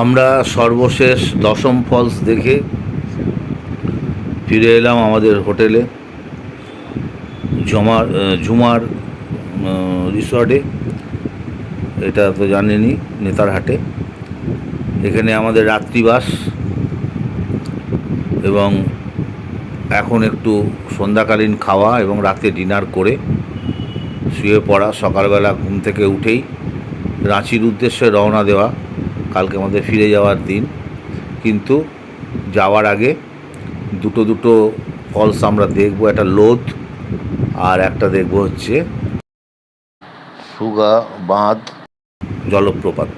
আমরা সর্বশেষ দশম ফলস দেখে ফিরে এলাম আমাদের হোটেলে, জমার ঝুমার রিসর্টে। এটা তো জানেনই নেতারহাটে এখানে আমাদের রাত্রিবাস এবং এখন একটু সন্ধ্যাকালীন খাওয়া এবং রাতে ডিনার করে শুয়ে পড়া, সকালবেলা ঘুম থেকে উঠেই রাঁচির উদ্দেশ্যে রওনা দেওয়া। কালকে আমাদের ফিরে যাওয়ার দিন। কিন্তু যাওয়ার আগে দুটো দুটো ফলস আমরা দেখব, একটা লোধ আর একটা দেখব হচ্ছে সুগা বাঁধ জলপ্রপাত।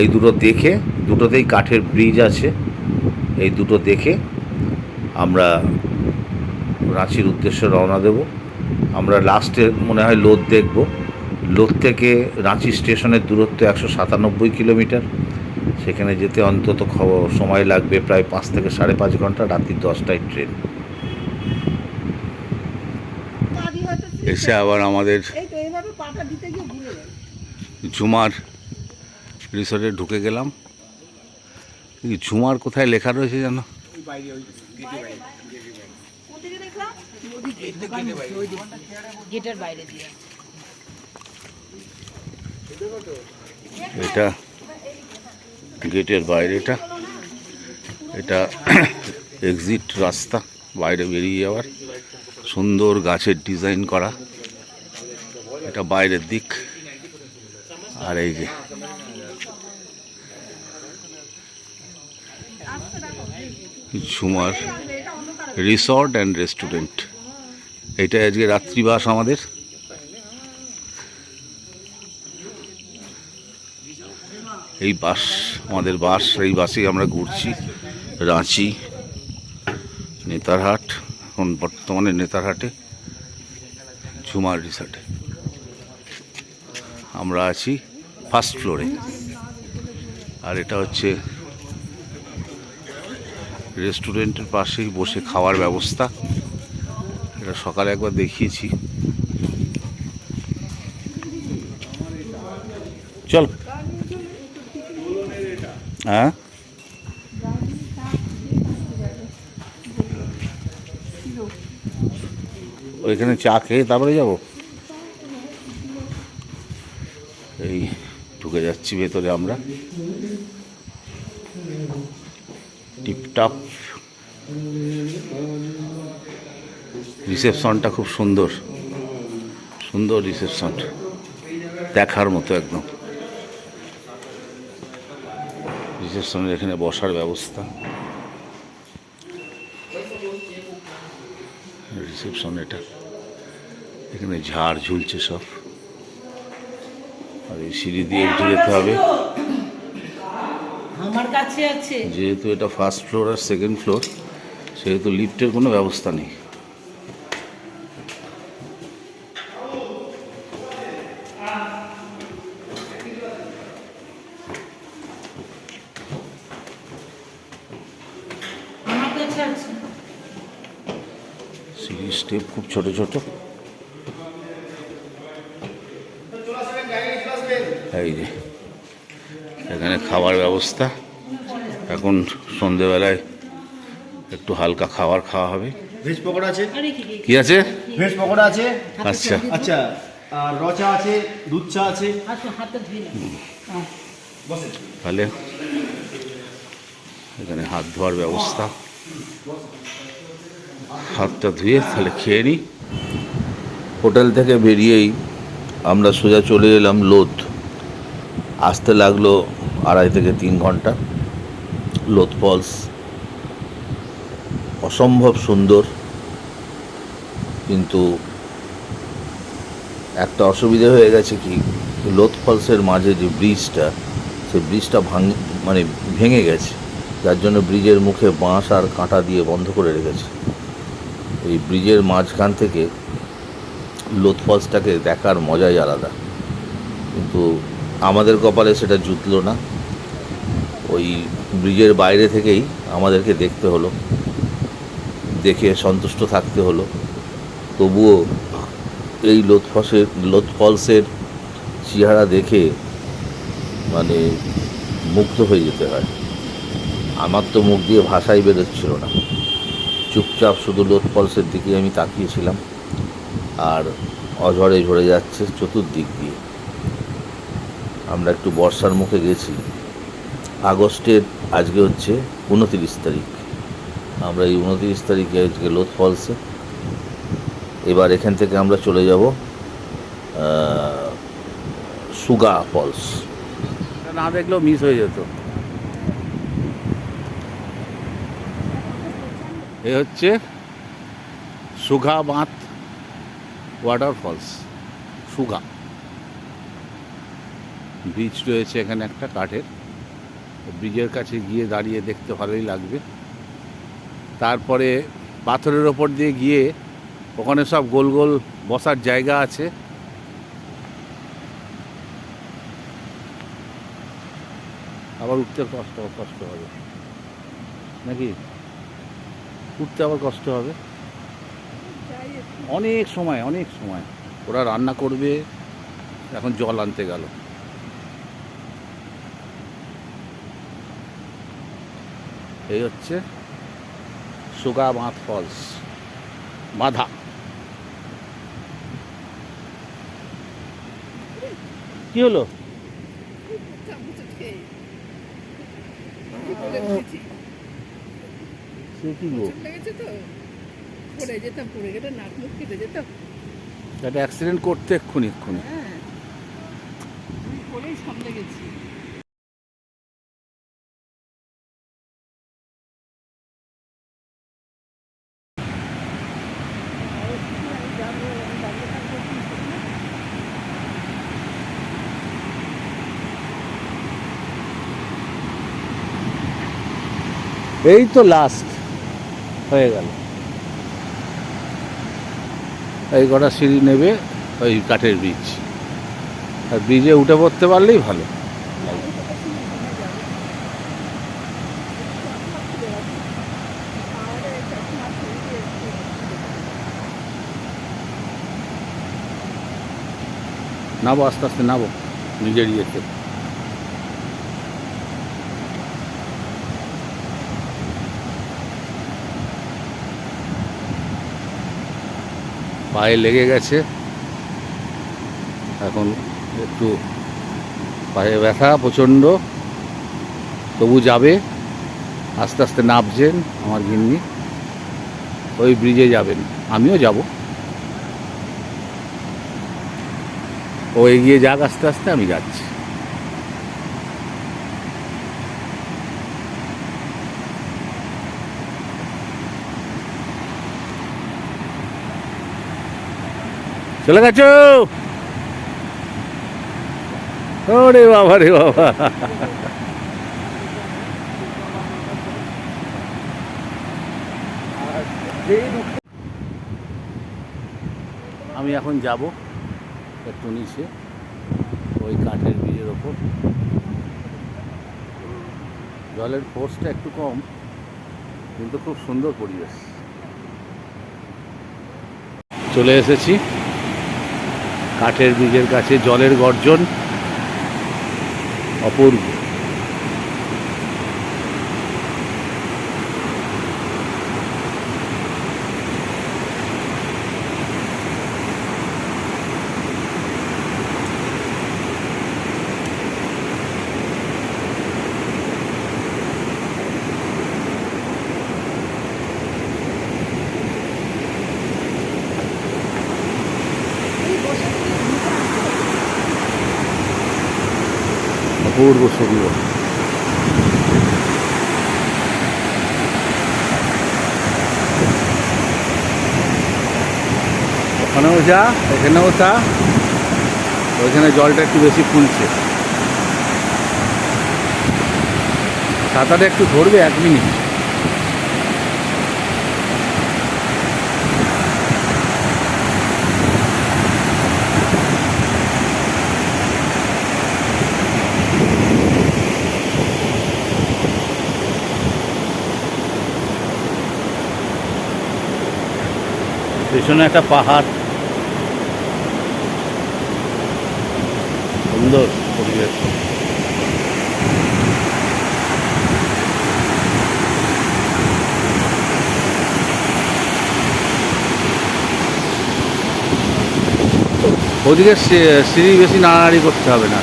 এই দুটো দেখে, দুটোতেই কাঠের ব্রিজ আছে। এই দুটো দেখে আমরা রাঁচির উদ্দেশ্যে রওনা দেব। আমরা লাস্টে মনে হয় লোধ দেখব। লোধ থেকে রাঁচি স্টেশনের দূরত্ব একশো সাতানব্বই কিলোমিটার। সেখানে যেতে অন্তত সময় লাগবে প্রায় পাঁচ থেকে সাড়ে পাঁচ ঘণ্টা রাত্রি দশটায় ট্রেন। এসে আবার আমাদের এই তো এইভাবে পাটা দিতে গিয়ে ভুলে গেল ঝুমার রিসর্টে ঢুকে গেলাম। ঝুমার কোথায় লেখা রয়েছে জানো? গেটের বাইরে দিয়ে। এটা গেটের বাইরেটা এটা এক্সিট রাস্তা, বাইরে বেরিয়ে যাওয়ার সুন্দর গাছের ডিজাইন করা। এটা বাইরের দিক। আর এই যে, ঝুমার রিসর্ট অ্যান্ড রেস্টুরেন্ট এটা আজকে রাত্রিবাস আমাদের। এই বাস, আমাদের বাস, এই বাসেই আমরা ঘুরছি, রাঁচি, নেতারহাট, এখন বর্তমানে নেতারহাটে, ঝুমার রিসর্টে আমরা আছি ফার্স্ট ফ্লোরে আর এটা হচ্ছে রেস্টুরেন্টের পাশেই বসে খাওয়ার ব্যবস্থা। এটা সকালে একবার দেখিয়েছি। চল। হ্যাঁ? ওইখানে চা খেয়ে তারপরে যাব? এই ঢুকে যাচ্ছি ভেতরে আমরা। টিপটপ। রিসেপশনটা খুব সুন্দর। সুন্দর রিসেপশন। দেখার মতো একদম। রিসেপশনের এখানে বসার ব্যবস্থা। রিসেপশন এটা। এখানে ঝাড় ঝুলছে সব। আর এই সিঁড়ি দিয়ে উঠে যেতে হবে। আমার কাছে আছে। যেহেতু এটা ফার্স্ট ফ্লোর আর সেকেন্ড ফ্লোর সেহেতু লিফটের কোনো ব্যবস্থা নেই। সিঁড়ির স্টেপ খুব ছোট ছোট। এই যে এখানে খাবার ব্যবস্থা। এখন সন্ধেবেলায় একটু হালকা খাবার খাওয়া হবে। ভেজ পকোড়া আছে? কি আছে? ভেজ পকোড়া আছে? আচ্ছা। আচ্ছা আর আছে দুধ চা আছে। বসে। তাহলে এখানে হাত ধোয়ার ব্যবস্থা। হাতটা ধুয়ে তাহলে খেয়ে নিই হোটেল থেকে বেরিয়েই আমরা সোজা চলে এলাম লোধ। আসতে লাগল আড়াই থেকে তিন ঘণ্টা। লোধ ফলস। অসম্ভব সুন্দর। কিন্তু একটা অসুবিধা হয়ে গেছে কি, লোধ ফলসের মাঝে যে ব্রিজটা, সেই ব্রিজটা ভাঙ মানে ভেঙে গেছে। যার জন্য ব্রিজের মুখে বাঁশ আর কাঁটা দিয়ে বন্ধ করে রেখেছে। এই ব্রিজের মাঝখান থেকে লোধ ফলসটাকে দেখার মজাই আলাদা। কিন্তু আমাদের কপালে সেটা জুতলো না। ওই ব্রিজের বাইরে থেকেই আমাদেরকে দেখতে হলো, দেখে সন্তুষ্ট থাকতে হলো। তবুও এই লোধ ফসের লোধ ফলসের চেহারা দেখে মানে মুগ্ধ হয়ে যেতে হয়। আমার তো মুখ দিয়ে ভাষাই বেরোচ্ছিল না। চুপচাপ শুধু লোথ ফলসের দিকে আমি তাকিয়েছিলাম। আর অঝরে ঝরে যাচ্ছে চতুর্দিক দিয়ে। আমরা একটু বর্ষার মুখে গেছি। আগস্টের আজকে হচ্ছে উনতিরিশ তারিখ। আমরা এই উনতিরিশ তারিখে আজকে লোথ ফলসে এবার এখান থেকে আমরা চলে যাব সুগা ফলস না দেখলেও মিস হয়ে যেত। এ হচ্ছে সুগা বাঁধ ওয়াটারফলস সুগা ব্রিজ রয়েছে এখানে একটা কাঠের। ব্রিজের কাছে গিয়ে দাঁড়িয়ে দেখতে ভালোই লাগবে। তারপরে পাথরের ওপর দিয়ে গিয়ে ওখানে সব গোল গোল বসার জায়গা আছে। আবার উঠতে কষ্ট কষ্ট হবে। নাকি? উঠতে আবার কষ্ট হবে। অনেক সময় অনেক সময়। ওরা রান্না করবে, এখন জল আনতে গেল। এই হচ্ছে সুগা বাঁধ ফলস, বাঁধা। কি হলো? সে কি গো? লেগেছে তো। পড়ে যেতাম পড়ে গেলে নাক মুখ কেটে যেতাম। একটা অ্যাক্সিডেন্ট করতে এক্ষুনি এক্ষুনি। হ্যাঁ। আমি পড়েই সামনে গেছি। এই তো লাস্ট হয়ে গেল। এই কটা সিঁড়ি নেবে ওই কাঠের ব্রিজ আর ব্রিজে উঠে পড়তে পারলেই ভালো। নাবো আস্তে আস্তে, নাবো নিজের ইয়েতে। পায়ে লেগে গেছে। এখন একটু পায়ে ব্যথা প্রচণ্ড। তবু যাবে, আস্তে আস্তে নামছেন আমার গিন্নি। ওই ব্রিজে যাবেন, আমিও যাব। ও এগিয়ে যাক আস্তে আস্তে, আমি যাচ্ছি। চলে গেছো? ওরে বাবা রে বাবা। আমি এখন যাব একটু নিচে ওই কাঠের ব্রিজের ওপর। জলের ফোর্সটা একটু কম, কিন্তু খুব সুন্দর পরিবেশ। চলে এসেছি। কাঠের ব্রিজের কাছে জলের গর্জন অপূর্ব। অপূর্ব সুন্দর ওখানেও যা, এখানেও তা। ওইখানে জলটা একটু বেশি ফুলছে। সাঁতারে একটু ধরবে এক মিনিট। পেছনে একটা পাহাড়। সুন্দর পরিবেশ। ওদিকে সিঁড়ি বেশি নাড়াড়ি করতে হবে না।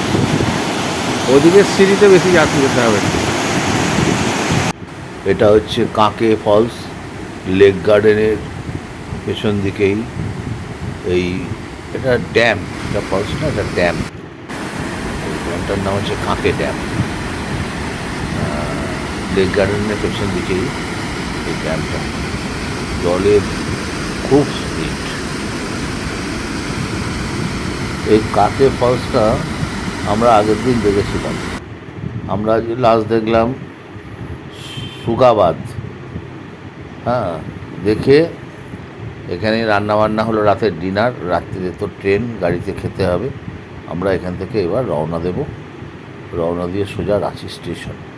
ওদিকে সিঁড়িতে বেশি যাত্রী করতে হবে। না এটা হচ্ছে কাকে ফলস লেক গার্ডেনের পেছন দিকেই এই এটা ড্যাম, এটা ফলস না? এটা ড্যাম। এই ড্যামটার নাম হচ্ছে কাঁকে ড্যাম। লেক গার্ডেনের পেছন দিকেই এই ড্যামটা। জলের খুব স্পিড এই কাকে ফলসটা আমরা আগের দিন দেখেছিলাম। আমরা আজকে লাস্ট দেখলাম, সুগাবাদ। হ্যাঁ দেখে এখানে রান্না বান্না হলো রাতের ডিনার, রাত্রিতে তো ট্রেন, গাড়িতে খেতে হবে। আমরা এখান থেকে এবার রওনা দেব। রওনা দিয়ে সোজা রাঁচি স্টেশন।